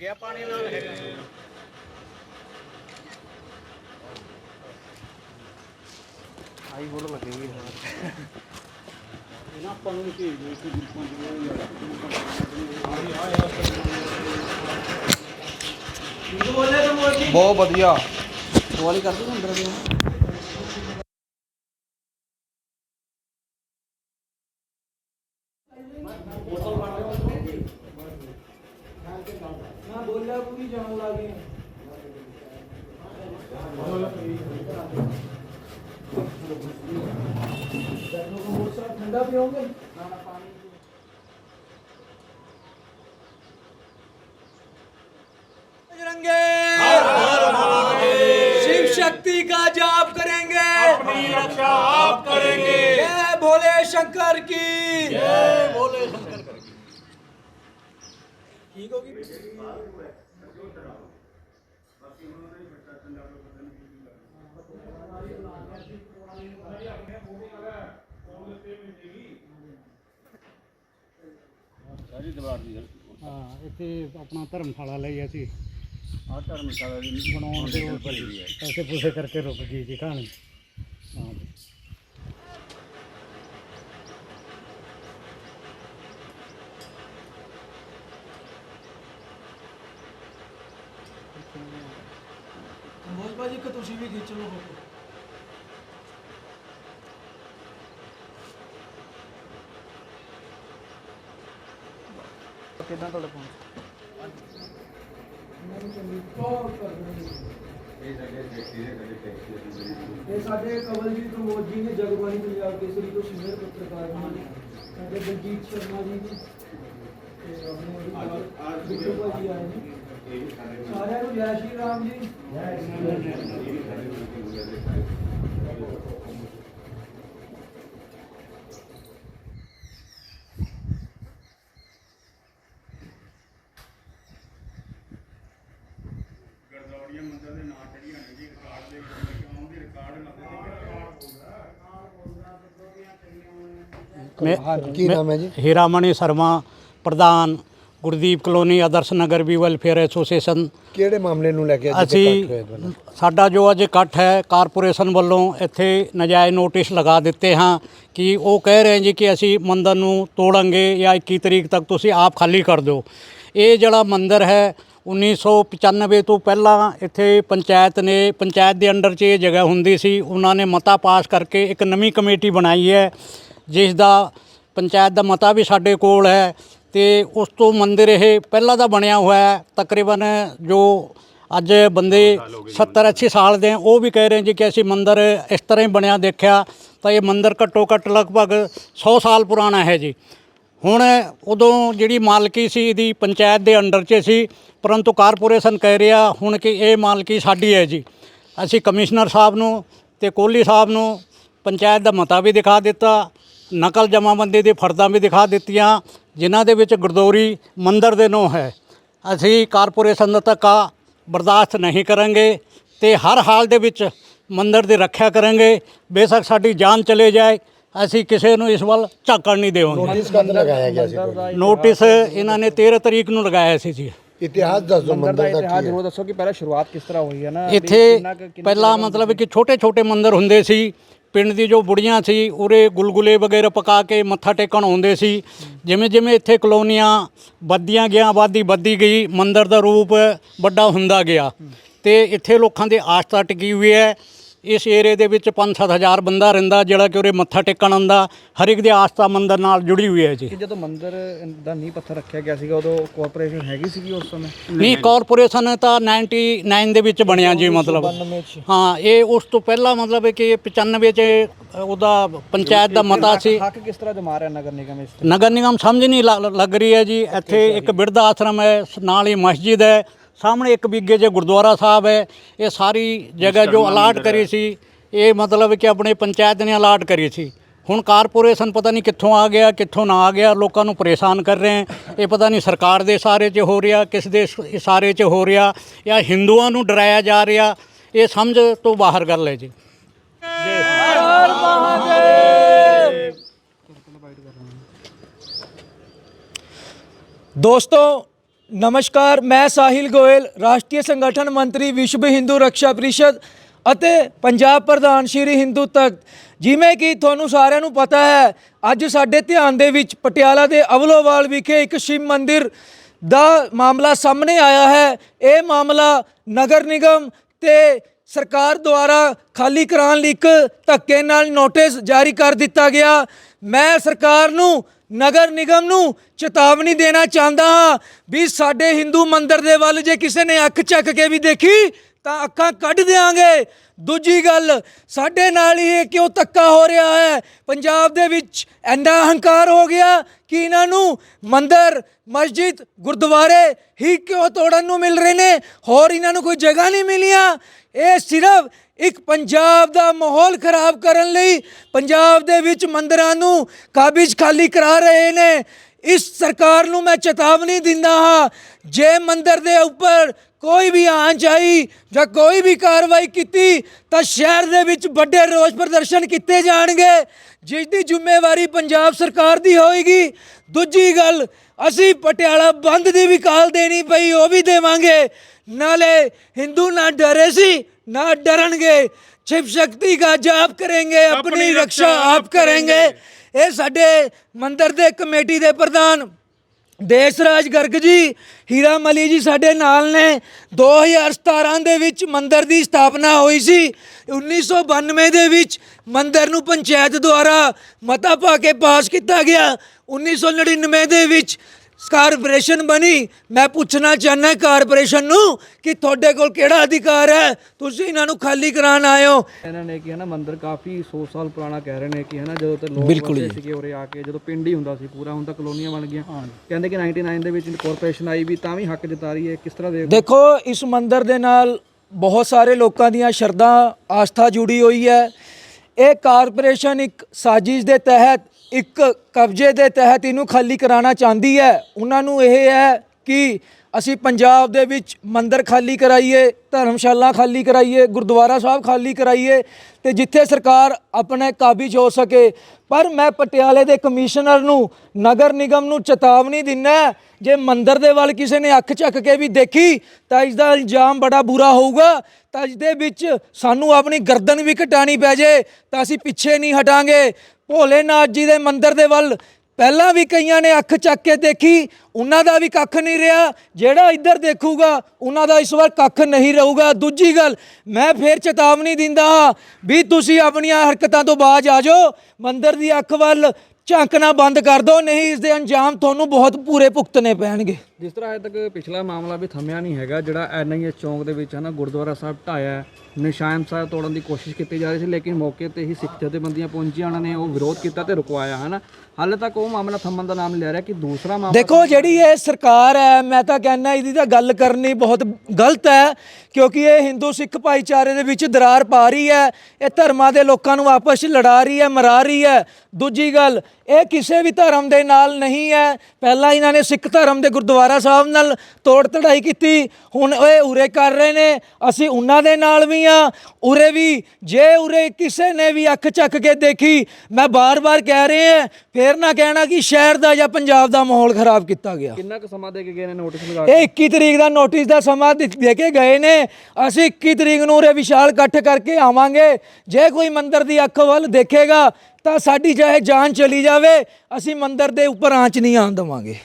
ਗਿਆ ਪਾਣੀ ਨਾਲ ਹੈਗਾ ਆਈ ਬੋਲ ਲੱਗੇਗੀ ਇਹਨਾਂ ਆਪਾਂ ਨੂੰ ਭੇਜ ਦਿਓ ਇੱਕ ਗਰੁੱਪਾਂ ਚ ਬਹੁਤ ਵਧੀਆ ਵਾਲੀ ਕਰ ਦੂੰ ਅੰਦਰ ਦੀ मैं बोल रहा पूरी जहाँ लगी ठंडा पियोगे शिव शक्ति का जाप करेंगे। अपनी रक्षा आप करेंगे। भोले शंकर की। जय भोले शंकर। ਸਾਰੀ ਦਵਾਰ ਦੀ ਹਾਂ ਇੱਥੇ ਆਪਣਾ ਧਰਮਸ਼ਾਲਾ ਲਈ ਅਸੀਂ ਆ ਧਰਮਸ਼ਾਲਾ ਦੀ ਬਣਾਉਣ ਦੇ ਹੈ। ਪੈਸੇ ਪੂਸੇ ਕਰਕੇ ਰੁਕ ਗਈ ਜੀ ਕਹਾਣੀ। ਹਾਂ। ਭਾਜੀ ਕਿ ਤੁਸੀਂ ਵੀ ਖਿੱਚ ਲਓ ਫੋਟੋ। ਕਿਦਾਂ ਤੁਹਾਡੇ ਪਹੁੰਚ ਇਹ ਸਾਡੇ ਕਵਲਜੀਤ ਪ੍ਰਮੋਦ ਜੀ ਨੇ ਜਗਬਾਣੀ ਪੰਜਾਬ ਕੇਸਰੀ ਤੋਂ ਸੀਨੀਅਰ ਪੱਤਰਕਾਰ ਨੇ। ਸਾਡੇ ਬਲਜੀਤ ਸ਼ਰਮਾ ਜੀ ਨੇ। ਤੇ ਆਪਣੇ ਨਾਲ ਬਿੱਟੂ ਭਾਜੀ ਆਏ ਨੇ। ਸਾਰਿਆਂ ਨੂੰ ਜੈ ਸ਼੍ਰੀ ਰਾਮ ਜੀ ਗਰਦੌੜੀਆਂ ਮੰਦਰ ਦੇ ਨਾਂ ਚੜੀਆਂ ਨੇ ਜੀ ਰਿਕਾਰਡ ਦੇ ਵਿੱਚ ਕਿਉਂ ਦੀ ਰਿਕਾਰਡ ਲੱਗਦੇ ਮੈਂ ਕੀ ਨਾਮ ਹੈ ਜੀ? ਹੀਰਾਮਣੀ ਸ਼ਰਮਾ ਪ੍ਰਧਾਨ ਗੁਰਦੀਪ ਕਲੋਨੀ ਆਦਰਸ਼ ਨਗਰ ਵੀ ਵੈਲਫੇਅਰ ਐਸੋਸੀਏਸ਼ਨ। ਕਿਹੜੇ ਮਾਮਲੇ ਨੂੰ ਲੈ ਕੇ ਅੱਜ ਅਸੀਂ ਸਾਡਾ ਜੋ ਅੱਜ ਇਕੱਠ ਹੈ ਕਾਰਪੋਰੇਸ਼ਨ ਵੱਲੋਂ ਇੱਥੇ ਨਜਾਇਜ਼ ਨੋਟਿਸ ਲਗਾ ਦਿੱਤੇ ਹਾਂ ਕਿ ਉਹ ਕਹਿ ਰਹੇ ਜੀ ਕਿ ਅਸੀਂ ਮੰਦਰ ਨੂੰ ਤੋੜਾਂਗੇ ਜਾਂ 21 ਤਰੀਕ ਤੱਕ ਤੁਸੀਂ ਆਪ ਖਾਲੀ ਕਰ ਦਿਓ। ਇਹ ਜਿਹੜਾ ਮੰਦਰ ਹੈ 1995 ਤੋਂ ਪਹਿਲਾਂ ਇੱਥੇ ਪੰਚਾਇਤ ਨੇ ਪੰਚਾਇਤ ਦੇ ਅੰਡਰ 'ਚ ਇਹ ਜਗ੍ਹਾ ਹੁੰਦੀ ਸੀ ਉਹਨਾਂ ਨੇ ਮਤਾ ਪਾਸ ਕਰਕੇ ਇੱਕ ਨਵੀਂ ਕਮੇਟੀ ਬਣਾਈ ਹੈ ਜਿਸ ਦਾ ਪੰਚਾਇਤ ਦਾ ਮਤਾ ਵੀ ਸਾਡੇ ਕੋਲ ਹੈ। ਤੇ ਉਸ ਤੋਂ ਮੰਦਿਰ ਇਹ ਪਹਿਲਾਂ ਦਾ ਬਣਿਆ ਹੋਇਆ ਹੈ। ਤਕਰੀਬਨ ਜੋ ਅੱਜ ਬੰਦੇ 70 80 ਸਾਲ ਦੇ ਉਹ ਵੀ ਕਹਿ ਰਹੇ ਜੀ ਕਿ ਅਸੀਂ ਮੰਦਿਰ ਇਸ ਤਰ੍ਹਾਂ ਹੀ ਬਣਿਆ ਦੇਖਿਆ ਤਾਂ ਇਹ ਮੰਦਿਰ ਘੱਟੋ ਘੱਟ ਲਗਭਗ 100 ਸਾਲ ਪੁਰਾਣਾ ਹੈ ਜੀ। ਹੁਣ ਉਦੋਂ ਜਿਹੜੀ ਮਾਲਕੀ ਸੀ ਇਹਦੀ ਪੰਚਾਇਤ ਦੇ ਅੰਡਰ 'ਚ ਸੀ ਪਰੰਤੂ ਕਾਰਪੋਰੇਸ਼ਨ ਕਹਿ ਰਿਹਾ ਹੁਣ ਕਿ ਇਹ ਮਾਲਕੀ ਸਾਡੀ ਹੈ ਜੀ। ਅਸੀਂ ਕਮਿਸ਼ਨਰ ਸਾਹਿਬ ਨੂੰ ਤੇ ਕੋਹਲੀ ਸਾਹਿਬ ਨੂੰ ਪੰਚਾਇਤ ਦਾ ਮਤਾ ਵੀ ਦਿਖਾ ਦਿੱਤਾ ਨਕਲ ਜਮਾਬੰਦੀ ਦੀ ਫਰਦਾਂ ਵੀ ਦਿਖਾ ਦਿੱਤੀਆਂ ਜਿਨ੍ਹਾਂ ਦੇ ਵਿੱਚ ਗਰਦੌਰੀ ਮੰਦਰ ਦੇ ਨੋ ਹੈ। ਅਸੀਂ ਕਾਰਪੋਰੇਸ਼ਨ ਦਾ ਧੱਕਾ ਬਰਦਾਸ਼ਤ ਨਹੀਂ ਕਰਾਂਗੇ ਤੇ ਹਰ ਹਾਲ ਦੇ ਵਿੱਚ ਮੰਦਰ ਦੀ ਰੱਖਿਆ ਕਰਾਂਗੇ। ਬੇਸ਼ੱਕ ਸਾਡੀ ਜਾਨ ਚਲੇ ਜਾਏ ਅਸੀਂ ਕਿਸੇ ਨੂੰ ਇਸ ਵੱਲ ਝਾਕਣ ਨਹੀਂ ਦੇਵਾਂਗੇ। ਨੋਟਿਸ ਕਦ ਲਗਾਇਆ ਗਿਆ ਸੀ? ਨੋਟਿਸ ਇਹਨਾਂ ਨੇ 13 ਤਰੀਕ ਨੂੰ ਲਗਾਇਆ ਸੀ ਜੀ। ਇਤਿਹਾਸ ਦੱਸ ਮੰਦਰ ਦਾ ਇਤਿਹਾਸ ਕੀ ਹੈ? ਜ਼ਰੂਰ ਦੱਸੋ ਕਿ ਪਹਿਲਾਂ ਸ਼ੁਰੂਆਤ ਕਿਸ ਤਰ੍ਹਾਂ ਹੋਈ ਹੈ ਨਾ? ਇੱਥੇ ਪਹਿਲਾਂ ਮਤਲਬ ਕਿ ਛੋਟੇ ਛੋਟੇ ਮੰਦਿਰ ਹੁੰਦੇ ਸੀ। ਪਿੰਡ ਦੀ ਜੋ ਬੁੜੀਆਂ ਸੀ, ਉਰੇ ਗੁਲਗੁਲੇ ਵਗੈਰਾ ਪਕਾ ਕੇ ਮੱਥਾ ਟੇਕਣ ਆਉਂਦੇ ਸੀ। ਜਿਵੇਂ ਜਿਵੇਂ ਇੱਥੇ ਕਲੋਨੀਆਂ ਵੱਧਦੀਆਂ ਗਿਆ ਆਬਾਦੀ ਵੱਧਦੀ ਗਈ, ਮੰਦਰ ਦਾ ਰੂਪ ਵੱਡਾ ਹੁੰਦਾ ਗਿਆ। ਤੇ ਇੱਥੇ ਲੋਕਾਂ ਦੀ ਆਸਥਾ ਟਿਕੀ ਹੋਈ ਹੈ। ਇਸ ਏਰੀਏ ਦੇ ਵਿੱਚ 5-7 ਹਜ਼ਾਰ ਬੰਦਾ ਰਹਿੰਦਾ ਜਿਹੜਾ ਕਿ ਉਰੇ ਮੱਥਾ ਟੇਕਣ ਆਉਂਦਾ ਹਰ ਇੱਕ ਦੀ ਆਸਥਾ ਮੰਦਿਰ ਨਾਲ ਜੁੜੀ ਹੋਈ ਹੈ ਜੀ। ਕਿ ਜਦੋਂ ਮੰਦਰ ਦਾ ਨੀਂਹ ਪੱਥਰ ਰੱਖਿਆ ਗਿਆ ਸੀਗਾ ਉਦੋਂ ਕੋਆਪਰੇਸ਼ਨ ਹੈਗੀ ਸੀਗੀ ਉਸ ਸਮੇਂ? ਨਹੀਂ ਕਾਰਪੋਰੇਸ਼ਨ ਤਾਂ 99 ਦੇ ਵਿੱਚ ਬਣਿਆ ਜੀ ਮਤਲਬ। ਹਾਂ ਇਹ ਉਸ ਤੋਂ ਪਹਿਲਾਂ ਮਤਲਬ ਹੈ ਕਿ 95 ਚ ਉਹਦਾ ਪੰਚਾਇਤ ਦਾ ਮਤਾ ਸੀ। ਹੱਕ ਕਿਸ ਤਰ੍ਹਾਂ ਜਮਾ ਰਿਹਾ ਨਗਰ ਨਿਗਮ ਇਸ ਤੇ? ਨਗਰ ਨਿਗਮ ਸਮਝ ਨਹੀਂ ਲ- ਲੱਗ ਰਹੀ ਹੈ ਜੀ। ਇੱਥੇ ਇੱਕ ਬਿਰਧ ਆਸ਼ਰਮ ਹੈ ਸ- ਨਾਲ ਹੀ ਮਸਜਿਦ ਹੈ। ਸਾਹਮਣੇ ਇੱਕ ਬਿੱਗੇ 'ਚ ਗੁਰਦੁਆਰਾ ਸਾਹਿਬ ਹੈ ਇਹ ਸਾਰੀ ਜਗ੍ਹਾ ਜੋ ਅਲਾਟ ਕਰੀ ਸੀ ਇਹ ਮਤਲਬ ਕਿ ਆਪਣੇ ਪੰਚਾਇਤ ਨੇ ਅਲਾਟ ਕਰੀ ਸੀ। ਹੁਣ ਕਾਰਪੋਰੇਸ਼ਨ ਪਤਾ ਨਹੀਂ ਕਿੱਥੋਂ ਆ ਗਿਆ ਕਿੱਥੋਂ ਨਾ ਆ ਗਿਆ ਲੋਕਾਂ ਨੂੰ ਪਰੇਸ਼ਾਨ ਕਰ ਰਹੇ ਹੈ। ਇਹ ਪਤਾ ਨਹੀਂ ਸਰਕਾਰ ਦੇ ਸਾਰੇ 'ਚ ਹੋ ਰਿਹਾ ਕਿਸ ਦੇ ਸ- ਇਸ਼ਾਰੇ 'ਚ ਹੋ ਰਿਹਾ ਜਾਂ ਹਿੰਦੂਆਂ ਨੂੰ ਡਰਾਇਆ ਜਾ ਰਿਹਾ ਇਹ ਸਮਝ ਤੋਂ ਬਾਹਰ ਗੱਲ ਹੈ ਜੀ। ਦੋਸਤੋ ਨਮਸਕਾਰ, ਮੈਂ ਸਾਹਿਲ ਗੋਇਲ, ਰਾਸ਼ਟਰੀ ਸੰਗਠਨ ਮੰਤਰੀ ਵਿਸ਼ਵ ਹਿੰਦੂ ਰੱਖਿਆ ਪਰਿਸ਼ਦ ਅਤੇ ਪੰਜਾਬ ਪ੍ਰਧਾਨ ਸ਼੍ਰੀ ਹਿੰਦੂ ਤਖਤ। ਜਿਵੇਂ ਕਿ ਤੁਹਾਨੂੰ ਸਾਰਿਆਂ ਨੂੰ ਪਤਾ ਹੈ, ਅੱਜ ਸਾਡੇ ਧਿਆਨ ਦੇ ਵਿੱਚ ਪਟਿਆਲਾ ਦੇ ਅਵਲੋਵਾਲ ਵਿਖੇ ਇੱਕ ਸ਼ਿਵ ਮੰਦਿਰ ਦਾ ਮਾਮਲਾ ਸਾਹਮਣੇ ਆਇਆ ਹੈ। ਇਹ ਮਾਮਲਾ ਨਗਰ ਨਿਗਮ ਤੇ ਸਰਕਾਰ ਦੁਆਰਾ ਖਾਲੀ ਕਰਾਉਣ ਲਈ ਇੱਕ ਧੱਕੇ ਨਾਲ ਨੋਟਿਸ ਜਾਰੀ ਕਰ ਦਿੱਤਾ ਗਿਆ। ਮੈਂ ਸਰਕਾਰ ਨੂੰ, ਨਗਰ ਨਿਗਮ ਨੂੰ ਚੇਤਾਵਨੀ ਦੇਣਾ ਚਾਹੁੰਦਾ ਹਾਂ ਵੀ ਸਾਡੇ ਹਿੰਦੂ ਮੰਦਿਰ ਦੇ ਵੱਲ ਜੇ ਕਿਸੇ ਨੇ ਅੱਖ ਚੱਕ ਕੇ ਵੀ ਦੇਖੀ, ਤਾਂ ਅੱਖਾਂ ਕੱਢ ਦੇਾਂਗੇ ਦੂਜੀ ਗੱਲ, ਸਾਡੇ ਨਾਲ ਹੀ ਇਹ ਕਿਉਂ ਧੱਕਾ ਹੋ ਰਿਹਾ ਹੈ? ਪੰਜਾਬ ਦੇ ਵਿੱਚ ਐਨਾ ਹੰਕਾਰ ਹੋ ਗਿਆ ਕਿ ਇਹਨਾਂ ਨੂੰ ਮੰਦਰ, ਮਸਜਿਦ, ਗੁਰਦੁਆਰੇ ਹੀ ਕਿਉਂ ਤੋੜਨ ਨੂੰ ਮਿਲ ਰਹੇ ਨੇ? ਹੋਰ ਇਹਨਾਂ ਨੂੰ ਕੋਈ ਜਗ੍ਹਾ ਨਹੀਂ ਮਿਲੀਆਂ। ਇਹ ਸਿਰਫ ਇੱਕ ਪੰਜਾਬ ਦਾ ਮਾਹੌਲ ਖਰਾਬ ਕਰਨ ਲਈ ਪੰਜਾਬ ਦੇ ਵਿੱਚ ਮੰਦਰਾਂ ਨੂੰ ਕਾਬਿਜ਼ ਖਾਲੀ ਕਰਾ ਰਹੇ ਨੇ। ਇਸ ਸਰਕਾਰ ਨੂੰ ਮੈਂ ਚੇਤਾਵਨੀ ਦਿੰਦਾ ਹਾਂ, ਜੇ ਮੰਦਰ ਦੇ ਉੱਪਰ ਕੋਈ ਵੀ ਆਂਚਾਈ ਜਾਂ ਕੋਈ ਵੀ ਕਾਰਵਾਈ ਕੀਤੀ ਤਾਂ ਸ਼ਹਿਰ ਦੇ ਵਿੱਚ ਵੱਡੇ ਰੋਸ ਪ੍ਰਦਰਸ਼ਨ ਕੀਤੇ ਜਾਣਗੇ। ਜਿਸ ਦੀ ਜ਼ਿੰਮੇਵਾਰੀ ਪੰਜਾਬ ਸਰਕਾਰ ਦੀ ਹੋਏਗੀ। ਦੂਜੀ ਗੱਲ ਅਸੀਂ ਪਟਿਆਲਾ ਬੰਦ ਦੀ ਵੀ ਕਾਲ ਦੇਣੀ ਪਈ ਉਹ ਵੀ ਦੇਵਾਂਗੇ। ਨਾਲੇ ਹਿੰਦੂ ਨਾ ਡਰੇ ਸੀ ਨਾ ਡਰਨਗੇ। ਸ਼ਿਵ ਸ਼ਕਤੀ ਦਾ ਜਾਪ ਕਰਾਂਗੇ ਆਪਣੀ ਰੱਖਿਆ ਆਪ ਕਰਾਂਗੇ। ਇਹ ਸਾਡੇ ਮੰਦਰ ਦੇ ਕਮੇਟੀ ਦੇ ਪ੍ਰਧਾਨ ਦੇਸਰਾਜ ਗਰਗ ਜੀ, ਹੀਰਾ ਮਲੀ ਜੀ ਸਾਡੇ ਨਾਲ ਨੇ। 2017 ਦੇ ਵਿੱਚ ਮੰਦਰ ਦੀ ਸਥਾਪਨਾ ਹੋਈ ਸੀ। 1992 ਦੇ ਵਿੱਚ ਮੰਦਰ ਨੂੰ ਪੰਚਾਇਤ ਦੁਆਰਾ ਮਤਾ ਪਾ ਕੇ ਪਾਸ ਕੀਤਾ ਗਿਆ। 1999 ਦੇ ਵਿੱਚ ਕਾਰਪੋਰੇਸ਼ਨ ਬਣੀ। ਮੈਂ ਪੁੱਛਣਾ ਚਾਹੁੰਦਾ ਕਾਰਪੋਰੇਸ਼ਨ ਨੂੰ ਕਿ ਤੁਹਾਡੇ ਕੋਲ ਕਿਹੜਾ ਅਧਿਕਾਰ ਹੈ? ਤੁਸੀਂ ਇਹਨਾਂ ਨੂੰ ਖਾਲੀ ਕਰਾਉਣ ਆਏ ਹੋ। ਇਹਨਾਂ ਨੇ ਕਿ ਹੈ ਨਾ ਮੰਦਿਰ ਕਾਫੀ 100 ਸਾਲ ਪੁਰਾਣਾ ਕਹਿ ਰਹੇ ਨੇ ਕਿ ਹੈ ਨਾ ਜਦੋਂ ਤੇ ਲੋਕ ਬਿਲਕੁਲ ਸੀਗੇ ਉਰੇ ਆ ਕੇ ਜਦੋਂ ਪਿੰਡ ਹੀ ਹੁੰਦਾ ਸੀ ਪੂਰਾ ਹੁਣ ਤਾਂ ਕਲੋਨੀਆਂ ਬਣ ਗਈਆਂ। ਕਹਿੰਦੇ ਕਿ 99 ਦੇ ਵਿੱਚ ਕਾਰਪੋਰੇਸ਼ਨ ਆਈ ਵੀ ਤਾਂ ਵੀ ਹੱਕ ਜਤਾ ਰਹੀ ਹੈ। ਕਿਸ ਤਰ੍ਹਾਂ ਦੇ ਦੇਖੋ ਇਸ ਮੰਦਿਰ ਦੇ ਨਾਲ ਬਹੁਤ ਸਾਰੇ ਲੋਕਾਂ ਦੀਆਂ ਸ਼ਰਧਾ ਆਸਥਾ ਜੁੜੀ ਹੋਈ ਹੈ। ਇਹ ਕਾਰਪੋਰੇਸ਼ਨ ਇੱਕ ਸਾਜ਼ਿਸ਼ ਦੇ ਤਹਿਤ ਇੱਕ ਕਬਜ਼ੇ ਦੇ ਤਹਿਤ ਇਹਨੂੰ ਖਾਲੀ ਕਰਾਉਣਾ ਚਾਹੁੰਦੀ ਹੈ। ਉਹਨਾਂ ਨੂੰ ਇਹ ਹੈ ਕਿ ਅਸੀਂ ਪੰਜਾਬ ਦੇ ਵਿੱਚ ਮੰਦਰ ਖਾਲੀ ਕਰਾਈਏ, ਧਰਮਸ਼ਾਲਾ ਖਾਲੀ ਕਰਾਈਏ, ਗੁਰਦੁਆਰਾ ਸਾਹਿਬ ਖਾਲੀ ਕਰਾਈਏ ਤੇ ਜਿੱਥੇ ਸਰਕਾਰ ਆਪਣੇ ਕਾਬਿਜ਼ ਹੋ ਸਕੇ। ਪਰ ਮੈਂ ਪਟਿਆਲੇ ਦੇ ਕਮਿਸ਼ਨਰ ਨੂੰ, ਨਗਰ ਨਿਗਮ ਨੂੰ ਚੇਤਾਵਨੀ ਦਿੰਦਾ ਜੇ ਮੰਦਰ ਦੇ ਵੱਲ ਕਿਸੇ ਨੇ ਅੱਖ ਚੱਕ ਕੇ ਵੀ ਦੇਖੀ, ਤਾਂ ਇਸ ਦਾ ਇਲਜ਼ਾਮ ਬੜਾ ਬੁਰਾ ਹੋਊਗਾ। ਤਾਂ ਇਸ ਦੇ ਵਿੱਚ ਸਾਨੂੰ ਆਪਣੀ ਗਰਦਨ ਵੀ ਘਟਾਣੀ ਪੈ ਜੇ, ਤਾਂ ਅਸੀਂ ਪਿੱਛੇ ਨਹੀਂ ਹਟਾਂਗੇ। ਭੋਲੇਨਾਥ ਜੀ ਦੇ ਮੰਦਿਰ ਦੇ ਵੱਲ ਪਹਿਲਾਂ ਵੀ ਕਈਆਂ ਨੇ ਅੱਖ ਚੱਕ ਕੇ ਦੇਖੀ, ਉਹਨਾਂ ਦਾ ਵੀ ਕੱਖ ਨਹੀਂ ਰਿਹਾ। ਜਿਹੜਾ ਇੱਧਰ ਦੇਖੂਗਾ, ਉਹਨਾਂ ਦਾ ਇਸ ਵਾਰ ਕੱਖ ਨਹੀਂ ਰਹੂਗਾ। ਦੂਜੀ ਗੱਲ, ਮੈਂ ਫੇਰ ਚੇਤਾਵਨੀ ਦਿੰਦਾ ਹਾਂ ਵੀ ਤੁਸੀਂ ਆਪਣੀਆਂ ਹਰਕਤਾਂ ਤੋਂ ਬਾਜ ਆ ਜਾਓ। ਮੰਦਰ ਦੀ ਅੱਖ ਵੱਲ ਝਾਂਕਣਾ ਬੰਦ ਕਰ ਦਿਓ ਨਹੀਂ ਇਸ ਦੇ ਅੰਜਾਮ ਤੁਹਾਨੂੰ ਬਹੁਤ ਪੂਰੇ ਭੁਗਤਣੇ ਪੈਣਗੇ। ਜਿਸ ਤਰ੍ਹਾਂ ਅਜੇ ਤੱਕ ਪਿਛਲਾ ਮਾਮਲਾ ਵੀ ਥੰਮਿਆ ਨਹੀਂ ਹੈਗਾ ਜਿਹੜਾ ਐਨਆਈਐਸ ਚੌਂਕ ਦੇ ਵਿੱਚ ਹੈ ਨਾ ਗੁਰਦੁਆਰਾ ਸਾਹਿਬ ਢਾਇਆ ਨਿਸ਼ਾਨ ਸਾਹਿਬ ਤੋੜਨ ਦੀ ਕੋਸ਼ਿਸ਼ ਕੀਤੀ ਜਾ ਰਹੀ ਸੀ ਲੇਕਿਨ ਮੌਕੇ ਤੇ ਹੀ ਸਿੱਖ ਜਥੇਬੰਦੀਆਂ ਪਹੁੰਚੀਆਂ ਉਹਨਾਂ ਨੇ ਉਹ ਵਿਰੋਧ ਕੀਤਾ ਤੇ ਰੁਕਵਾਇਆ ਹੈ ਨਾ। ਹਾਲੇ ਤੱਕ ਉਹ ਮਾਮਲਾ ਥੰਮਣ ਦਾ ਨਾਮ ਲੈ ਰਿਹਾ ਕਿ ਦੂਸਰਾ ਮਾਮਲਾ ਦੇਖੋ ਜਿਹੜੀ ਇਹ ਸਰਕਾਰ ਹੈ ਮੈਂ ਤਾਂ ਕਹਿੰਦਾ ਇਹਦੀ ਤਾਂ ਗੱਲ ਕਰਨੀ ਬਹੁਤ ਗਲਤ ਹੈ ਕਿਉਂਕਿ ਇਹ ਹਿੰਦੂ ਸਿੱਖ ਭਾਈਚਾਰੇ ਦੇ ਵਿੱਚ ਦਰਾਰ ਪਾ ਰਹੀ ਹੈ ਇਹ ਧਰਮਾਂ ਦੇ ਲੋਕਾਂ ਨੂੰ ਆਪਸ ਵਿੱਚ ਲੜਾ ਰਹੀ ਹੈ ਮਰਾ ਰਹੀ ਹੈ। ਦੂਜੀ ਗੱਲ ਇਹ ਕਿਸੇ ਵੀ ਧਰਮ ਦੇ ਨਾਲ ਨਹੀਂ ਹੈ। ਪਹਿਲਾਂ ਇਹਨਾਂ ਨੇ ਸਿੱਖ ਧਰਮ ਦੇ ਗੁਰਦੁਆਰਾ ਸਾਹਿਬ ਨਾਲ ਤੋੜ ਤੜਾਈ ਕੀਤੀ। ਹੁਣ ਇਹ ਉਰੇ ਕਰ ਰਹੇ ਨੇ। ਅਸੀਂ ਉਹਨਾਂ ਦੇ ਨਾਲ ਵੀ ਆ ਉਰੇ ਵੀ ਜੇ ਉਰੇ ਕਿਸੇ ਨੇ ਵੀ ਅੱਖ ਚੱਕ ਕੇ ਦੇਖੀ ਮੈਂ ਬਾਰ-ਬਾਰ ਕਹਿ ਰਹੇ ਹਾਂ ਫੇਰ ਨਾ ਕਹਿਣਾ ਕਿ ਸ਼ਹਿਰ ਦਾ ਜਾਂ ਪੰਜਾਬ ਦਾ ਮਾਹੌਲ ਖਰਾਬ ਕੀਤਾ ਗਿਆ। ਕਿੰਨਾ ਕੁ ਸਮਾਂ ਦੇ ਕੇ ਗਏ ਨੇ ਨੋਟਿਸ ਲਗਾ ਇਹ 21 ਤਰੀਕ ਦਾ ਨੋਟਿਸ ਦਾ ਸਮਾਂ ਦੇ ਦੇ ਕੇ ਗਏ ਨੇ। ਅਸੀਂ 21 ਤਰੀਕ ਨੂੰ ਉਰੇ ਵਿਸ਼ਾਲ ਇਕੱਠ ਕਰਕੇ ਆਵਾਂਗੇ। ਜੇ ਕੋਈ ਮੰਦਿਰ ਦੀ ਅੱਖ ਵੱਲ ਦੇਖੇਗਾ ਤਾਂ ਸਾਡੀ ਚਾਹੇ ਜਾਨ ਚਲੀ ਜਾਵੇ ਅਸੀਂ ਮੰਦਰ ਦੇ ਉੱਪਰ ਆਂਚ ਨਹੀਂ ਆਉਣ ਦੇਵਾਂਗੇ।